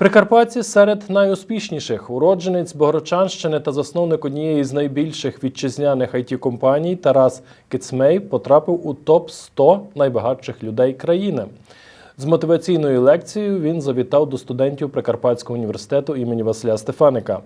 Прикарпатці серед найуспішніших уродженець Богородчанщини та засновник однієї з найбільших вітчизняних it компаній Тарас Кицмей потрапив у топ 100 найбагатших людей країни. З мотиваційною лекцією він завітав до студентів Прикарпатського університету імені Василя Стефаника.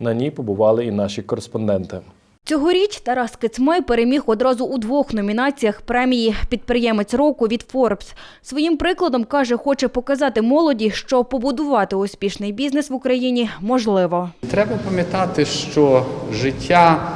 На ній побували і наші кореспонденти. Цьогоріч Тарас Кицмай переміг одразу у двох номінаціях премії «Підприємець року» від Форбс. Своїм прикладом, каже, хоче показати молоді, що побудувати успішний бізнес в Україні можливо. Треба пам'ятати, що життя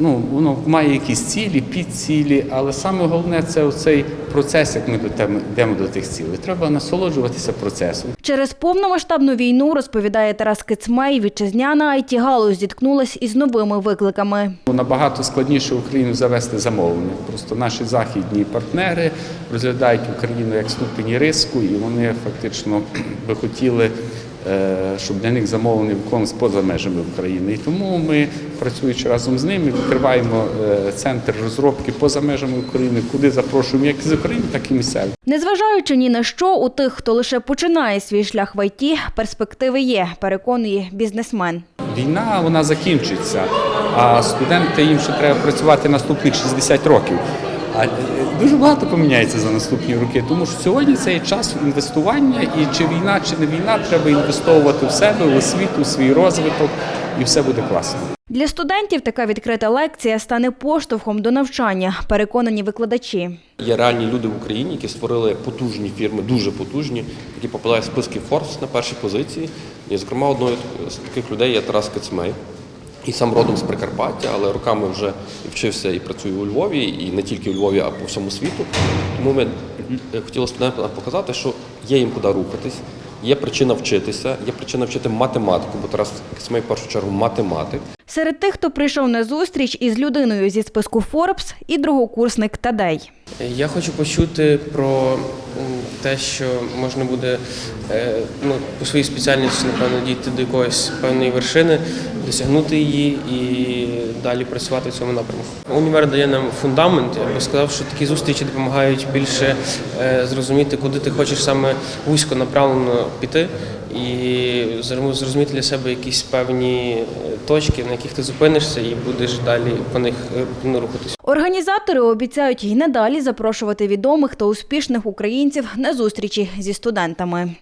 ну, воно має якісь цілі, підцілі, але саме головне це цей процес, як ми до теми- йдемо до тих цілей. Треба насолоджуватися процесом. Через повномасштабну війну, розповідає Тарас Кицмай, вітчизняна IT-галузь зіткнулась із новими викликами. Набагато складніше Україну завести замовлення. Просто наші західні партнери розглядають Україну як ступені риску, і вони фактично би хотіли, щоб для них замовлення виконувалися поза межами України. І тому ми, працюючи разом з ними, відкриваємо е, центр розробки поза межами України, куди запрошуємо як з України, так і місцевих. Незважаючи ні на що, у тих, хто лише починає свій шлях в ІТ, перспективи є, переконує бізнесмен. Війна вона закінчиться, а студенти їм ще треба працювати наступних 60 років. А е, дуже багато поміняється за наступні роки, тому що сьогодні це є час інвестування, і чи війна, чи не війна, треба інвестовувати в себе, в освіту, в свій розвиток, і все буде класно. Для студентів така відкрита лекція стане поштовхом до навчання, переконані викладачі. Є реальні люди в Україні, які створили потужні фірми, дуже потужні, які попадають в списки Forbes на перші позиції. І, зокрема, одною з таких людей є Тарас Кацмей. І сам родом з Прикарпаття, але роками вже вчився і працює у Львові, і не тільки у Львові, а по всьому світу. Тому ми хотіли студентам показати, що є їм куди рухатись, є причина вчитися, є причина вчити математику, бо Тарас Кацмей в першу чергу математик. Серед тих, хто прийшов на зустріч із людиною зі списку Forbes і другокурсник Тадей. Я хочу почути про те, що можна буде е, ну, по своїй спеціальності, напевно, дійти до якоїсь певної вершини, досягнути її і далі працювати в цьому напрямку. Універ дає нам фундамент. Я би сказав, що такі зустрічі допомагають більше е, зрозуміти, куди ти хочеш саме вузько направлено піти, і зрозу- зрозуміти для себе якісь певні е, точки, на яких ти зупинишся, і будеш далі по них е, ну, рухатись. Організатори обіцяють й надалі запрошувати відомих та успішних українців на зустрічі зі студентами.